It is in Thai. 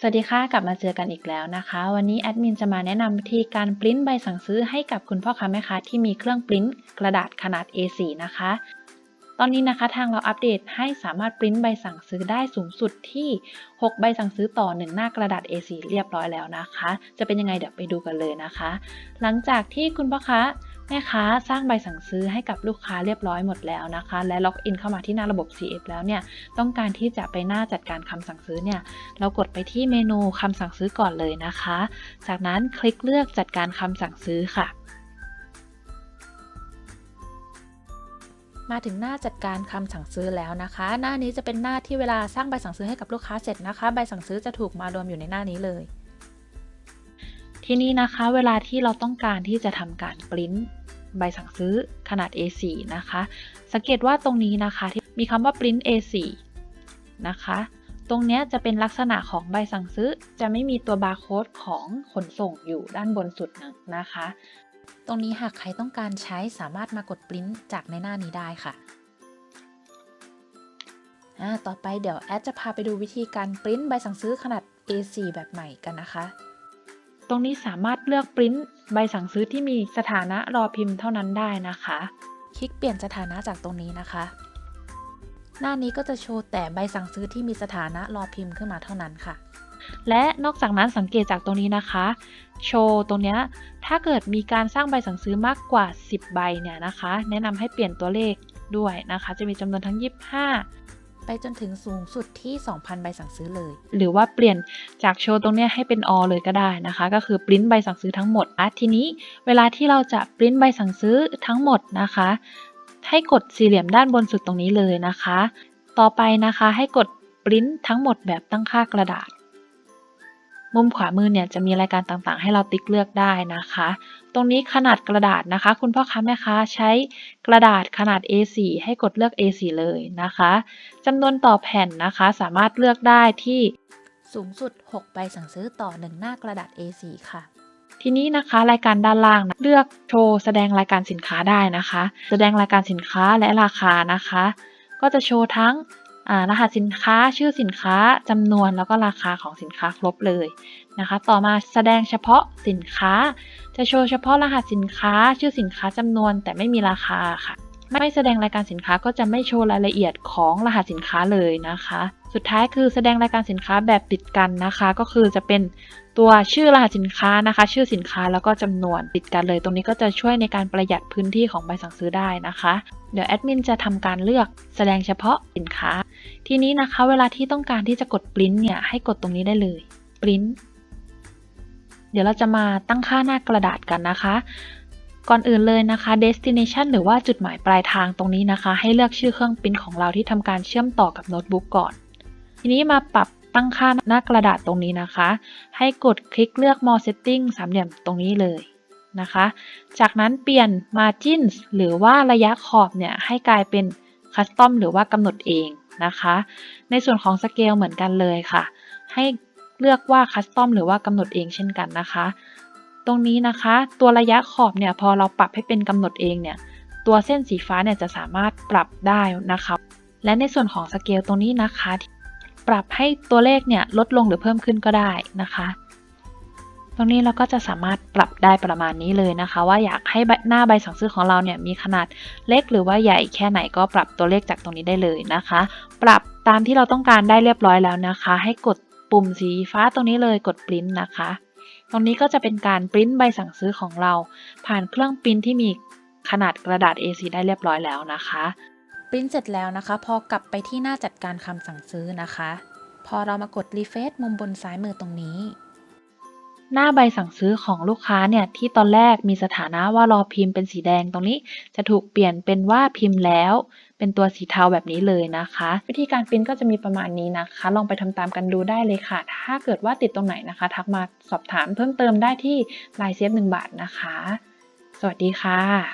สวัสดีค่ะ กลับมาเจอกันอีกแล้วนะคะ วันนี้แอดมินจะมาแนะนำวิธีการปริ้นใบสั่งซื้อให้กับคุณพ่อค้าแม่ค้าที่มีเครื่องปริ้นกระดาษขนาด A4 นะคะ ตอนนี้นะคะทางเราอัปเดตให้สามารถปริ้นใบสั่งซื้อได้สูงสุดที่ 6 ใบสั่งซื้อต่อ 1 หน้ากระดาษ A4 เรียบร้อยแล้วนะคะ จะเป็นยังไงเดี๋ยวไปดูกันเลยนะคะ หลังจากที่คุณพ่อค้า แม่ค้าสร้างใบสั่งซื้อให้กับลูกค้าเรียบร้อยหมดแล้วนะคะ และล็อกอินเข้ามาที่หน้าระบบ CF แล้วเนี่ยต้องการที่จะไปหน้าจัดการคำสั่งซื้อเนี่ยเรากดไปที่เมนูคำสั่งซื้อก่อนเลยนะคะ จากนั้นคลิกเลือกจัดการคำสั่งซื้อค่ะมาถึงหน้าจัดการคำสั่งซื้อแล้วนะคะ หน้านี้จะเป็นหน้าที่เวลาสร้างใบสั่งซื้อให้กับลูกค้าเสร็จนะคะ ใบสั่งซื้อจะถูกมารวมอยู่ในหน้านี้เลย ทีนี้นะคะเวลาที่เราต้องการที่จะทำการปริ้นใบสั่งซื้อขนาด A4 นะคะ สังเกตว่าตรงนี้นะคะที่มีคำว่า print A4 นะคะ ตรงนี้จะเป็นลักษณะของใบสั่งซื้อ จะไม่มีตัวบาร์โค้ดของขนส่งอยู่ด้านบนสุดนะคะ ตรงนี้หากใครต้องการใช้สามารถมากดปริ้นจากในหน้านี้ได้ค่ะ ต่อไปเดี๋ยวแอดจะพาไปดูวิธีการปริ้นใบสั่งซื้อขนาด A4 แบบใหม่กันนะคะ ตรงนี้สามารถเลือกปริ้นใบสั่งซื้อที่มีสถานะรอพิมพ์เท่านั้นได้นะคะ คลิกเปลี่ยนสถานะจากตรงนี้นะคะ หน้านี้ก็จะโชว์แต่ใบสั่งซื้อที่มีสถานะรอพิมพ์ขึ้นมาเท่านั้นค่ะ และนอกจากนั้นสังเกตจากตรงนี้นะคะ โชว์ตรงนี้ถ้าเกิดมีการสร้างใบสั่งซื้อมากกว่า 10 ใบเนี่ยนะคะ แนะนำให้เปลี่ยนตัวเลขด้วยนะคะ จะมีจำนวนทั้ง 25 ไปจนถึงสูงสุดที่ 2,000 ใบสั่งซื้อเลย หรือว่าเปลี่ยนจากโชว์ตรงนี้ให้เป็นออเลยก็ได้นะคะ ก็คือปริ้นใบสั่งซื้อทั้งหมดอะทีนี้เวลาที่เราจะปริ้นใบสั่งซื้อทั้งหมดนะคะ ให้กดสี่เหลี่ยมด้านบนสุดตรงนี้เลยนะคะ ต่อไปนะคะให้กดปริ้นทั้งหมดแบบตั้งค่ากระดาษ มุมขวามือเนี่ยจะมีรายการต่างๆ ให้เราติ๊กเลือกได้นะคะ ตรงนี้ขนาดกระดาษนะคะ คุณพ่อค้าแม่ค้าใช้กระดาษขนาด A4 ให้กดเลือก A4 เลยนะคะจำนวนต่อแผ่นนะคะสามารถเลือกได้ที่สูงสุด 6 ใบสั่งซื้อต่อ 1 หน้ากระดาษ A4 ค่ะ ทีนี้นะคะรายการด้านล่างนะเลือกโชว์แสดงรายการสินค้าได้นะคะ แสดงรายการสินค้าและราคานะคะ ก็จะโชว์ทั้งอ่า รหัสสินค้าชื่อสินค้าจำนวนแล้วก็ราคาของสินค้าครบเลยนะคะ ต่อมาแสดงเฉพาะสินค้า จะโชว์เฉพาะรหัสสินค้า ชื่อสินค้าจำนวนแต่ไม่มีราคาค่ะ ไม่แสดงรายการสินค้าก็จะไม่โชว์รายละเอียดของรหัสสินค้าเลยนะคะ สุดท้ายคือแสดงรายการสินค้าแบบติดกันนะคะ ก็คือจะเป็นตัวชื่อรหัสสินค้านะคะ ชื่อสินค้าแล้วก็จำนวนติดกันเลย ตรงนี้ก็จะช่วยในการประหยัดพื้นที่ของใบสั่งซื้อได้นะคะ เดี๋ยวแอดมินจะทำการเลือกแสดงเฉพาะสินค้า ทีนี้นะคะเวลาที่ต้องการที่จะกดปริ้นเนี่ยให้กดตรงนี้ได้เลยปริ้นเดี๋ยวเราจะมาตั้งค่าหน้ากระดาษกันนะคะ ก่อนอื่นเลยนะคะ destination หรือว่าจุดหมายปลายทางตรงนี้นะคะ ให้เลือกชื่อเครื่องปิ้นของเราที่ทำการเชื่อมต่อกับโน้ตบุ๊กก่อน ทีนี้มาปรับตั้งค่าหน้ากระดาษตรงนี้นะคะ ให้กดคลิกเลือก more setting สามเหลี่ยมตรงนี้เลยนะคะ จากนั้นเปลี่ยน margins หรือว่าระยะขอบเนี่ยให้กลายเป็น custom หรือว่ากำหนดเองนะคะ ในส่วนของ scale เหมือนกันเลยค่ะ ให้เลือกว่า custom หรือว่ากำหนดเองเช่นกันนะคะ ตรงนี้นะคะ ตัวระยะขอบเนี่ยพอเราปรับให้เป็นกำหนดเองเนี่ยตัวเส้นสีฟ้าเนี่ยจะสามารถปรับได้นะคะ และในส่วนของสเกลตรงนี้นะคะ ปรับให้ตัวเลขเนี่ยลดลงหรือเพิ่มขึ้นก็ได้นะคะ ตรงนี้เราก็จะสามารถปรับได้ประมาณนี้เลยนะคะ ว่าอยากให้หน้าใบสั่งซื้อของเราเนี่ยมีขนาดเล็กหรือว่าใหญ่แค่ไหนก็ปรับตัวเลขจากตรงนี้ได้เลยนะคะ ปรับตามที่เราต้องการได้เรียบร้อยแล้วนะคะ ให้กดปุ่มสีฟ้าตรงนี้เลยกดปริ้นนะคะ ตรงนี้ก็จะเป็นการปริ้นใบสั่งซื้อของเรา ผ่านเครื่องปริ้นที่มีขนาดกระดาษ A4 ได้เรียบร้อยแล้วนะคะปริ้นเสร็จแล้วนะคะ พอกลับไปที่หน้าจัดการคำสั่งซื้อนะคะ พอเรามากดรีเฟซมุมบนซ้ายมือตรงนี้ หน้าใบสั่งซื้อของลูกค้าเนี่ย ที่ตอนแรกมีสถานะว่ารอพิมพ์เป็นสีแดงตรงนี้ จะถูกเปลี่ยนเป็นว่าพิมพ์แล้ว เป็นตัวสีเทาแบบนี้เลยนะคะ วิธีการปริ้นก็จะมีประมาณนี้นะคะ ลองไปทำตามกันดูได้เลยค่ะ ถ้าเกิดว่าติดตรงไหนนะคะ ทักมาสอบถามเพิ่มเติมได้ที่ไลน์เซฟหนึ่งบาทนะคะ สวัสดีค่ะ